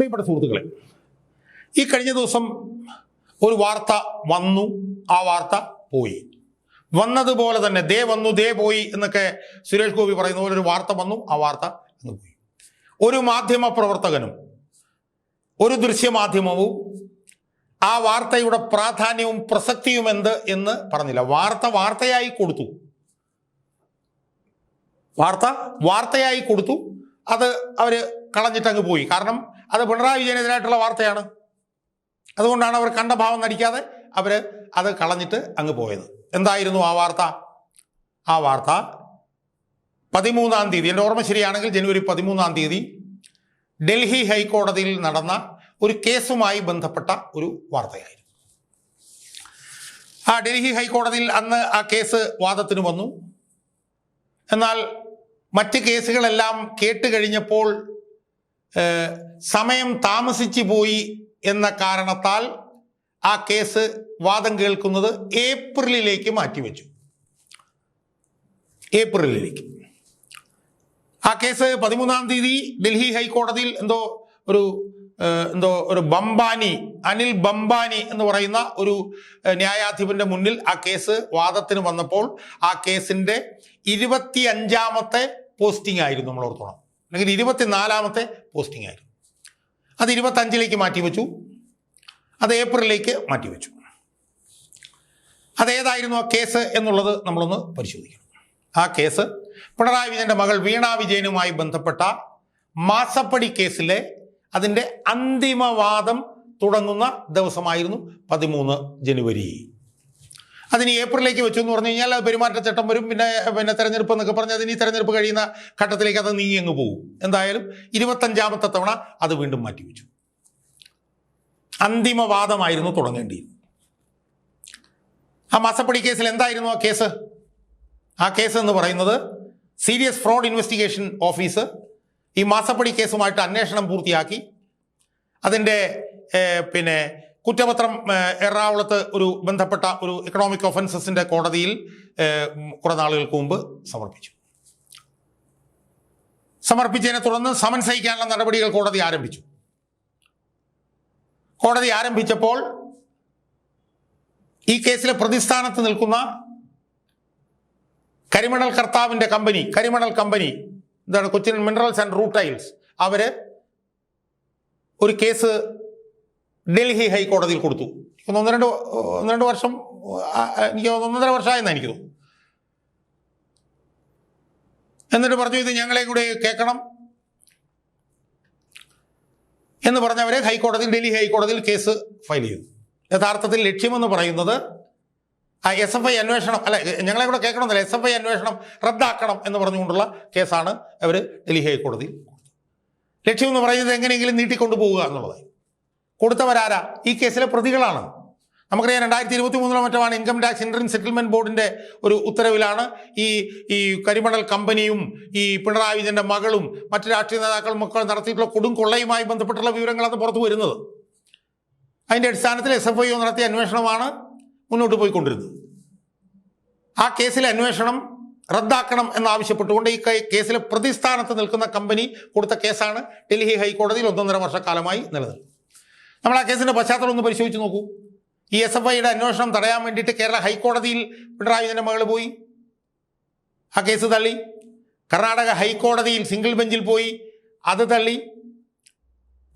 പ്രിയപ്പെട്ട സുഹൃത്തുക്കളെ ഈ കഴിഞ്ഞ ദിവസം ഒരു വാർത്ത വന്നു. ആ വാർത്ത പോയി. വന്നതുപോലെ തന്നെ ദേ വന്നു ദേ പോയി എന്നൊക്കെ സുരേഷ് ഗോപി പറയുന്ന പോലെ ഒരു വാർത്ത വന്നു. ആ വാർത്ത അങ്ങ് പോയി. ഒരു മാധ്യമ പ്രവർത്തകനും ഒരു ദൃശ്യമാധ്യമവും ആ വാർത്തയുടെ പ്രാധാന്യവും പ്രസക്തിയും എന്ത് എന്ന് പറഞ്ഞില്ല. വാർത്ത വാർത്തയായി കൊടുത്തു. വാർത്ത വാർത്തയായി കൊടുത്തു. അത് അവർ കളഞ്ഞിട്ടങ്ങ് പോയി. കാരണം അത് പിണറായി വിജയനെതിരായിട്ടുള്ള വാർത്തയാണ്. അതുകൊണ്ടാണ് അവർ കണ്ട ഭാവം നടിക്കാതെ അവർ അത് കളഞ്ഞിട്ട് അങ്ങ് പോയത്. എന്തായിരുന്നു ആ വാർത്ത? ആ വാർത്ത പതിമൂന്നാം തീയതി എന്റെ ഓർമ്മ ശരിയാണെങ്കിൽ ജനുവരി പതിമൂന്നാം തീയതി ഡൽഹി ഹൈക്കോടതിയിൽ നടന്ന ഒരു കേസുമായി ബന്ധപ്പെട്ട ഒരു വാർത്തയായിരുന്നു. ആ ഡൽഹി ഹൈക്കോടതിയിൽ അന്ന് ആ കേസ് വാദത്തിന് വന്നു. എന്നാൽ മറ്റ് കേസുകളെല്ലാം കേട്ട് കഴിഞ്ഞപ്പോൾ സമയം താമസിച്ചു പോയി എന്ന കാരണത്താൽ ആ കേസ് വാദം കേൾക്കുന്നത് ഏപ്രിലിലേക്ക് മാറ്റിവെച്ചു. ഏപ്രിലിലേക്ക്. ആ കേസ് പതിമൂന്നാം തീയതി ഡൽഹി ഹൈക്കോടതിയിൽ എന്തോ ഒരു എന്തോ ഒരു ബംബാനി അനിൽ ബംബാനി എന്ന് പറയുന്ന ഒരു ന്യായാധിപന്റെ മുന്നിൽ ആ കേസ് വാദത്തിന് വന്നപ്പോൾ ആ കേസിന്റെ ഇരുപത്തി അഞ്ചാമത്തെ പോസ്റ്റിംഗ് ആയിരുന്നു നമ്മൾ ഓർത്തോണം അല്ലെങ്കിൽ ഇരുപത്തിനാലാമത്തെ പോസ്റ്റിംഗ് ആയിരുന്നു. അത് ഇരുപത്തഞ്ചിലേക്ക് മാറ്റിവെച്ചു അത് ഏപ്രിലിലേക്ക് മാറ്റിവെച്ചു അതേതായിരുന്നു ആ കേസ് എന്നുള്ളത് നമ്മളൊന്ന് പരിശോധിക്കണം. ആ കേസ് പിണറായി വിജയന്റെ മകൾ വീണ വിജയനുമായി ബന്ധപ്പെട്ട മാസപ്പടി കേസിലെ അതിന്റെ അന്തിമവാദം തുടങ്ങുന്ന ദിവസമായിരുന്നു പതിമൂന്ന് ജനുവരി. അതിന് ഏപ്രിലേക്ക് വെച്ചു എന്ന് പറഞ്ഞു കഴിഞ്ഞാൽ പെരുമാറ്റച്ചട്ടം വരും. പിന്നെ പിന്നെ തെരഞ്ഞെടുപ്പ് എന്നൊക്കെ പറഞ്ഞ് അതിന് ഈ തെരഞ്ഞെടുപ്പ് കഴിയുന്ന ഘട്ടത്തിലേക്ക് അത് നീങ്ങി അങ്ങ് പോകും. എന്തായാലും ഇരുപത്തഞ്ചാമത്തെ തവണ അത് വീണ്ടും മാറ്റിവെച്ചു അന്തിമവാദമായിരുന്നു തുടങ്ങേണ്ടിയിരുന്നത്. ആ മാസപ്പടി കേസിൽ എന്തായിരുന്നു ആ കേസ്? ആ കേസ് എന്ന് പറയുന്നത് സീരിയസ് ഫ്രോഡ് ഇൻവെസ്റ്റിഗേഷൻ ഓഫീസ് ഈ മാസപ്പടി കേസുമായിട്ട് അന്വേഷണം പൂർത്തിയാക്കി. അതിന്റെ പിന്നെ കുറ്റപത്രം എറണാകുളത്ത് ഒരു ബന്ധപ്പെട്ട ഒരു എക്കണോമിക് ഒഫൻസസിന്റെ കോടതിയിൽ കുറേ നാളുകൾക്ക് മുമ്പ് സമർപ്പിച്ചു. സമർപ്പിച്ചതിനെ തുടർന്ന് സമൻസ് അയക്കാനുള്ള നടപടികൾ കോടതി ആരംഭിച്ചു. കോടതി ആരംഭിച്ചപ്പോൾ ഈ കേസിലെ പ്രതിസ്ഥാനത്ത് നിൽക്കുന്ന കരിമണൽ കർത്താവിന്റെ കമ്പനി കരിമണൽ കമ്പനി എന്താണ് കൊച്ചിൻ മിനറൽസ് ആൻഡ് റൂട്ടൈൽസ് അവർ ഒരു കേസ് ഡൽഹി ഹൈക്കോടതിയിൽ കൊടുത്തു. ഒന്ന് ഒന്ന് രണ്ട് ഒന്ന് രണ്ട് വർഷം എനിക്ക് ഒന്നൊന്നര വർഷമായെന്നാണ് വർഷമായെന്ന് എനിക്ക് തോന്നുന്നു എന്നിട്ട് പറഞ്ഞു ഇത് ഞങ്ങളെ കൂടെ കേൾക്കണം. എന്ന് പറഞ്ഞവരെ ഹൈക്കോടതി ഡൽഹി ഹൈക്കോടതിയിൽ കേസ് ഫയൽ ചെയ്തു. യഥാർത്ഥത്തിൽ ലക്ഷ്യമെന്ന് പറയുന്നത് ആ എസ് എഫ് ഐ അന്വേഷണം അല്ല ഞങ്ങളെ കൂടെ കേൾക്കണമെന്നില്ല എസ് എഫ് ഐ അന്വേഷണം റദ്ദാക്കണം എന്ന് പറഞ്ഞുകൊണ്ടുള്ള കേസാണ് അവർ ഡൽഹി ഹൈക്കോടതിയിൽ ലക്ഷ്യം എന്ന് പറയുന്നത് എങ്ങനെയെങ്കിലും നീട്ടിക്കൊണ്ടു പോവുക എന്നുള്ളതായി കൊടുത്തവരാരാ? ഈ കേസിലെ പ്രതികളാണ്. നമുക്കറിയാം രണ്ടായിരത്തി ഇരുപത്തി മൂന്നിലോ മറ്റുമാണ് ഇൻകം ടാക്സ് ഇൻട്രൻ സെറ്റിൽമെന്റ് ബോർഡിന്റെ ഒരു ഉത്തരവിലാണ് ഈ ഈ കരിമണൽ കമ്പനിയും ഈ പിണറായി വിജയന്റെ മകളും മറ്റ് രാഷ്ട്രീയ നേതാക്കളും ഒക്കെ നടത്തിയിട്ടുള്ള കൊടും കൊള്ളയുമായി ബന്ധപ്പെട്ടുള്ള വിവരങ്ങളാണ് പുറത്തു വരുന്നത്. അതിന്റെ അടിസ്ഥാനത്തിൽ എസ് എഫ് ഐ നടത്തിയ അന്വേഷണമാണ് മുന്നോട്ട് പോയിക്കൊണ്ടിരുന്നത്. ആ കേസിലെ അന്വേഷണം റദ്ദാക്കണം എന്നാവശ്യപ്പെട്ടുകൊണ്ട് ഈ കേസിലെ പ്രതിസ്ഥാനത്ത് നിൽക്കുന്ന കമ്പനി കൊടുത്ത കേസാണ് ഡൽഹി ഹൈക്കോടതിയിൽ ഒന്നൊന്നര വർഷക്കാലമായി നിലനിൽക്കുന്നത്. നമ്മൾ ആ കേസിന്റെ പശ്ചാത്തലം ഒന്ന് പരിശോധിച്ച് നോക്കൂ. ഈ എസ് എഫ് ഐയുടെ അന്വേഷണം തടയാൻ വേണ്ടിയിട്ട് കേരള ഹൈക്കോടതിയിൽ പിണറായി വിജയന്റെ മകൾ പോയി. ആ കേസ് തള്ളി. കർണാടക ഹൈക്കോടതിയിൽ സിംഗിൾ ബെഞ്ചിൽ പോയി. അത് തള്ളി.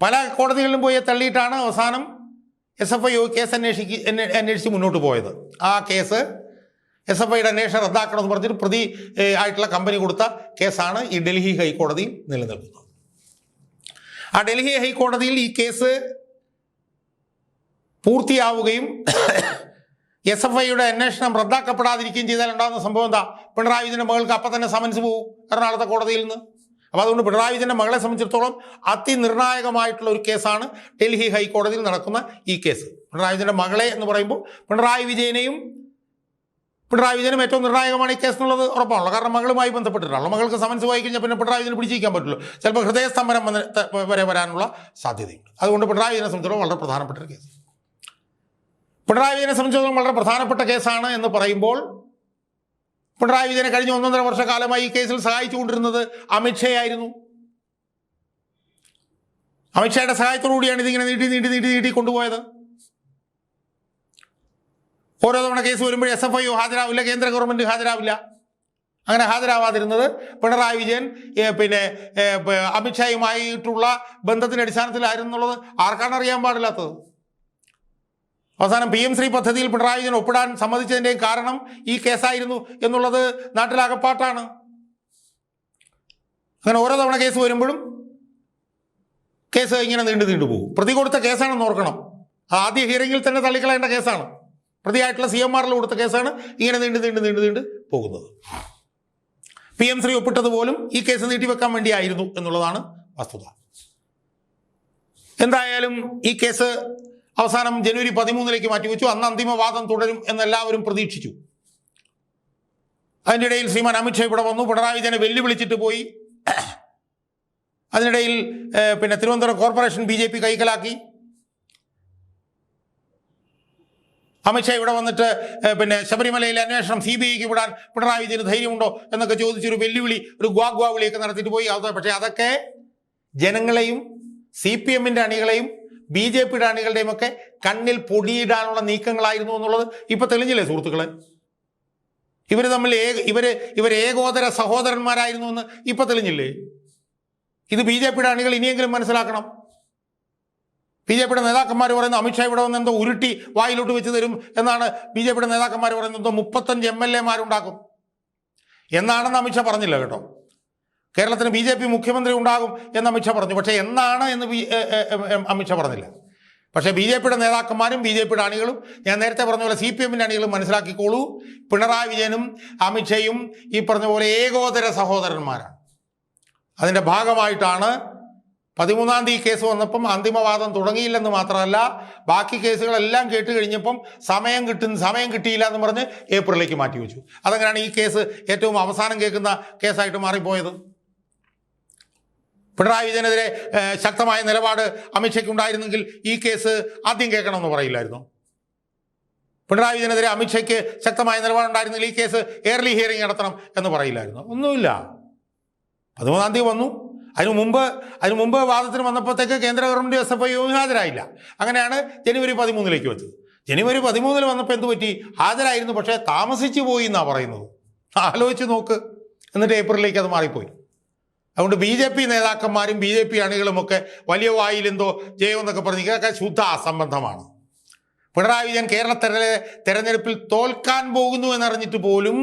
പല കോടതികളിലും പോയി തള്ളിയിട്ടാണ് അവസാനം എസ് എഫ് ഐ കേസ് അന്വേഷിക്ക് അന്വേ- അന്വേഷിച്ച് മുന്നോട്ട് പോയത്. ആ കേസ് എസ് എഫ് ഐയുടെ അന്വേഷണം റദ്ദാക്കണമെന്ന് പറഞ്ഞിട്ട് പ്രതി ആയിട്ടുള്ള കമ്പനി കൊടുത്ത കേസാണ് ഈ ഡൽഹി ഹൈക്കോടതിയിൽ നിലനിൽക്കുന്നത്. ആ ഡൽഹി ഹൈക്കോടതിയിൽ ഈ കേസ് പൂർത്തിയാവുകയും എസ് എഫ് ഐയുടെ അന്വേഷണം റദ്ദാക്കപ്പെടാതിരിക്കുകയും ചെയ്താൽ ഉണ്ടാകുന്ന സംഭവം എന്താ? പിണറായി വിജയന്റെ മകൾക്ക് അപ്പം തന്നെ സമൻസ് പോകും എറണാകുളത്തെ കോടതിയിൽ നിന്ന്. അപ്പോൾ അതുകൊണ്ട് പിണറായി വിജയന്റെ മകളെ സംബന്ധിച്ചിടത്തോളം അതിനിർണായകമായിട്ടുള്ള ഒരു കേസാണ് ഡൽഹി ഹൈക്കോടതിയിൽ നടക്കുന്ന ഈ കേസ്. പിണറായി വിജയന്റെ മകളെ എന്ന് പറയുമ്പോൾ പിണറായി വിജയനെയും പിണറായി വിജയനും ഏറ്റവും നിർണായകമാണ് ഈ കേസ് എന്നുള്ളത് ഉറപ്പാണല്ലോ. കാരണം മകളുമായി ബന്ധപ്പെട്ടിട്ടാണല്ലോ മകൾക്ക് സമൻസ് വായി കഴിഞ്ഞാൽ പിന്നെ പിണറായി വിജയനെ പിടിച്ചിരിക്കാൻ പറ്റുള്ളൂ ചിലപ്പോൾ ഹൃദയസ്തംഭനം വരെ വരാനുള്ള സാധ്യതയുണ്ട്. അതുകൊണ്ട് പിണറായി വിജയനെ സംബന്ധിച്ചിടത്തോളം വളരെ പ്രധാനപ്പെട്ട ഒരു കേസ്. പിണറായി വിജയനെ സംബന്ധിച്ചിടത്തോളം വളരെ പ്രധാനപ്പെട്ട കേസാണ് എന്ന് പറയുമ്പോൾ പിണറായി വിജയനെ കഴിഞ്ഞ ഒന്നൊന്നര വർഷക്കാലമായി ഈ കേസിൽ സഹായിച്ചുകൊണ്ടിരുന്നത് അമിത്ഷായായിരുന്നു അമിത്ഷായുടെ സഹായത്തോടുകൂടിയാണ് ഇതിങ്ങനെ നീട്ടി നീട്ടി നീട്ടി നീട്ടി കൊണ്ടുപോയത്. ഓരോ തവണ കേസ് വരുമ്പോൾ എസ് എഫ് ഐ ഹാജരാവില്ല കേന്ദ്ര ഗവൺമെന്റ് ഹാജരാവില്ല. അങ്ങനെ ഹാജരാവാതിരുന്നത് പിണറായി വിജയൻ പിന്നെ അമിത്ഷായുമായിട്ടുള്ള ബന്ധത്തിന്റെ അടിസ്ഥാനത്തിലായിരുന്നുള്ളത്. ആർക്കാണ് അറിയാൻ പാടില്ലാത്തത്? അവസാനം പി എം ശ്രീ പദ്ധതിയിൽ പിണറായി വിജയൻ ഒപ്പിടാൻ സമ്മതിച്ചതിന്റെയും കാരണം ഈ കേസായിരുന്നു എന്നുള്ളത് നാട്ടിലാകപ്പാട്ടാണ്. അങ്ങനെ ഓരോ തവണ കേസ് വരുമ്പോഴും കേസ് ഇങ്ങനെ നീണ്ടു നീണ്ടു പോകും. പ്രതി കൊടുത്ത കേസാണെന്ന് ഓർക്കണം. ആദ്യ ഹിയറിംഗിൽ തന്നെ തള്ളിക്കളയേണ്ട കേസാണ്. പ്രതിയായിട്ടുള്ള സി എം ആറിൽ കൊടുത്ത കേസാണ് ഇങ്ങനെ നീണ്ടു നീണ്ടു നീണ്ടു നീണ്ട് പോകുന്നത്. പി എം ശ്രീ ഒപ്പിട്ടത് പോലും ഈ കേസ് നീട്ടിവെക്കാൻ വേണ്ടിയായിരുന്നു എന്നുള്ളതാണ് വസ്തുത. എന്തായാലും ഈ കേസ് അവസാനം ജനുവരി പതിമൂന്നിലേക്ക് മാറ്റിവെച്ചു. അന്ന് അന്തിമവാദം തുടരും എന്നെല്ലാവരും പ്രതീക്ഷിച്ചു. അതിന്റെ ഇടയിൽ ശ്രീമാൻ അമിത്ഷാ ഇവിടെ വന്നു. പിണറായി വിജയനെ വെല്ലുവിളിച്ചിട്ട് പോയി. അതിനിടയിൽ പിന്നെ Thiruvananthapuram corporation B J P കൈക്കലാക്കി. അമിത്ഷാ ഇവിടെ വന്നിട്ട് പിന്നെ ശബരിമലയിലെ അന്വേഷണം സി ബി ഐക്ക് വിടാൻ പിണറായി വിജയന് ധൈര്യമുണ്ടോ എന്നൊക്കെ ചോദിച്ചൊരു വെല്ലുവിളി ഒരു ഗ്വാ വിളിയൊക്കെ നടത്തിയിട്ട് പോയി. അത് പക്ഷേ അതൊക്കെ ജനങ്ങളെയും സി പി എമ്മിന്റെ അണികളെയും ബി ജെ പിയുടെ അണികളുടെയും ഒക്കെ കണ്ണിൽ പൊടിയിടാനുള്ള നീക്കങ്ങളായിരുന്നു എന്നുള്ളത് ഇപ്പൊ തെളിഞ്ഞില്ലേ സുഹൃത്തുക്കളെ? ഇവർ തമ്മിൽ ഏക ഇവർ ഇവർ ഏകോദര സഹോദരന്മാരായിരുന്നു എന്ന് ഇപ്പൊ തെളിഞ്ഞില്ലേ? ഇത് ബി ജെ പിയുടെ അണികൾ ഇനിയെങ്കിലും മനസ്സിലാക്കണം. ബി ജെ പിയുടെ നേതാക്കന്മാർ പറയുന്നത് അമിത്ഷാ ഇവിടെ വന്ന് എന്തോ ഉരുട്ടി വായിലോട്ട് വെച്ച് തരും എന്നാണ് ബി ജെ പിയുടെ നേതാക്കന്മാർ പറയുന്നത്. എന്തോ മുപ്പത്തഞ്ച് എം എൽ എമാരുണ്ടാക്കും എന്നാണെന്ന് അമിത്ഷാ പറഞ്ഞില്ല കേട്ടോ. കേരളത്തിന് ബി ജെ പി മുഖ്യമന്ത്രി ഉണ്ടാകും എന്ന് അമിത്ഷാ പറഞ്ഞു. പക്ഷേ എന്നാണ് എന്ന് ബി- അമിത്ഷാ പറഞ്ഞില്ല. പക്ഷേ ബി ജെ പിയുടെ നേതാക്കന്മാരും ബി ജെ പിയുടെ അണികളും ഞാൻ നേരത്തെ പറഞ്ഞ പോലെ സി പി എമ്മിന്റെ അണികളും മനസ്സിലാക്കിക്കോളൂ. പിണറായി വിജയനും അമിത്ഷയും ഈ പറഞ്ഞ പോലെ ഏകോദര സഹോദരന്മാരാണ്. അതിന്റെ ഭാഗമായിട്ടാണ് പതിമൂന്നാം തീയതി കേസ് വന്നപ്പം അന്തിമവാദം തുടങ്ങിയില്ലെന്ന് മാത്രമല്ല ബാക്കി കേസുകളെല്ലാം കേട്ട് കഴിഞ്ഞപ്പം സമയം കിട്ടുന്ന സമയം കിട്ടിയില്ല എന്ന് പറഞ്ഞ് ഏപ്രിലേക്ക് മാറ്റി വെച്ചു അതങ്ങനെയാണ് ഈ കേസ് ഏറ്റവും അവസാനം കേൾക്കുന്ന കേസായിട്ട് മാറിപ്പോയത്? പിണറായി വിജയനെതിരെ ശക്തമായ നിലപാട് അമിത്ഷയ്ക്ക് ഉണ്ടായിരുന്നെങ്കിൽ ഈ കേസ് ആദ്യം കേൾക്കണമെന്ന് പറയില്ലായിരുന്നു. പിണറായി വിജയനെതിരെ അമിത്ഷയ്ക്ക് ശക്തമായ നിലപാടുണ്ടായിരുന്നെങ്കിൽ ഈ കേസ് എയർലി ഹിയറിംഗ് നടത്തണം എന്ന് പറയില്ലായിരുന്നു. ഒന്നുമില്ല. പതിമൂന്നാം തീയതി വന്നു. അതിനു മുമ്പ് അതിനു മുമ്പ് വാദത്തിന് വന്നപ്പോഴത്തേക്ക് കേന്ദ്ര ഗവൺമെന്റ് എസ് എഫ് ഐ ഹാജരായില്ല. അങ്ങനെയാണ് ജനുവരി പതിമൂന്നിലേക്ക് വെച്ചത്. ജനുവരി പതിമൂന്നിൽ വന്നപ്പോൾ എന്ത് പറ്റി? ഹാജരായിരുന്നു പക്ഷേ താമസിച്ചു പോയി എന്നാണ് പറയുന്നത്. ആലോചിച്ച് നോക്ക്. എന്നിട്ട് ഏപ്രിലിലേക്ക് അത് മാറിപ്പോയി. അതുകൊണ്ട് ബി ജെ പി നേതാക്കന്മാരും ബി ജെ പി അണികളുമൊക്കെ വലിയ വായിലെന്തോ ചെയ്യുമെന്നൊക്കെ പറഞ്ഞു ഇതൊക്കെ ശുദ്ധ അസംബന്ധമാണ്. പിണറായി വിജയൻ കേരളത്തിലെ തെരഞ്ഞെടുപ്പിൽ തോൽക്കാൻ പോകുന്നു എന്നറിഞ്ഞിട്ട് പോലും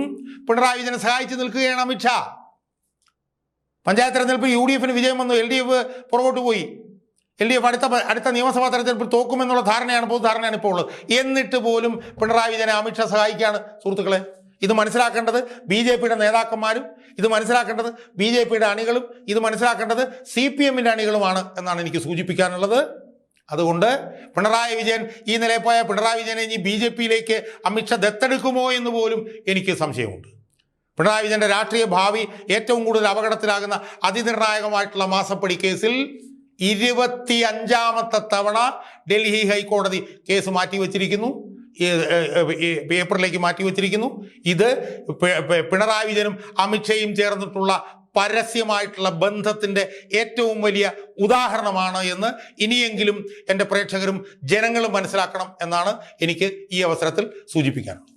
പിണറായി വിജയനെ സഹായിച്ചു നിൽക്കുകയാണ് അമിത്ഷാ പഞ്ചായത്ത് തെരഞ്ഞെടുപ്പിൽ യു ഡി എഫിന് വിജയം വന്നു എൽ ഡി എഫ് പുറകോട്ട് പോയി. എൽ ഡി എഫ് അടുത്ത അടുത്ത നിയമസഭാ തെരഞ്ഞെടുപ്പിൽ തോക്കുമെന്നുള്ള ധാരണയാണ് പൊതുധാരണയാണ് ഇപ്പോൾ ഉള്ളത്. എന്നിട്ട് പോലും പിണറായി വിജയനെ അമിത്ഷാ സഹായിക്കുകയാണ് സുഹൃത്തുക്കളെ. ഇത് മനസ്സിലാക്കേണ്ടത് ബി ജെ പിയുടെ നേതാക്കന്മാരും ഇത് മനസ്സിലാക്കേണ്ടത് ബി ജെ പിയുടെ അണികളും ഇത് മനസ്സിലാക്കേണ്ടത് സി പി എമ്മിന്റെ അണികളുമാണ് എന്നാണ് എനിക്ക് സൂചിപ്പിക്കാനുള്ളത്. അതുകൊണ്ട് പിണറായി വിജയൻ ഈ നിലയിൽ പോയ പിണറായി വിജയനെ ഇനി ബി ജെ പിയിലേക്ക് അമിത്ഷാ ദത്തെടുക്കുമോ എന്ന് പോലും എനിക്ക് സംശയമുണ്ട്. പിണറായി വിജയന്റെ രാഷ്ട്രീയ ഭാവി ഏറ്റവും കൂടുതൽ അപകടത്തിലാകുന്ന അതിനിർണായകമായിട്ടുള്ള മാസപ്പടി കേസിൽ ഇരുപത്തി അഞ്ചാമത്തെ തവണ ഡൽഹി ഹൈക്കോടതി കേസ് മാറ്റിവെച്ചിരിക്കുന്നു. ഈ, മാറ്റി മാറ്റിവെച്ചിരിക്കുന്നു ഇത് പിണറായി വിജയനും അമിത്ഷയും ചേർന്നിട്ടുള്ള പരസ്യമായിട്ടുള്ള ബന്ധത്തിന്റെ ഏറ്റവും വലിയ ഉദാഹരണമാണ് എന്ന് ഇനിയെങ്കിലും എന്റെ പ്രേക്ഷകരും ജനങ്ങളും മനസ്സിലാക്കണം എന്നാണ് എനിക്ക് ഈ അവസരത്തിൽ സൂചിപ്പിക്കാനുള്ളത്.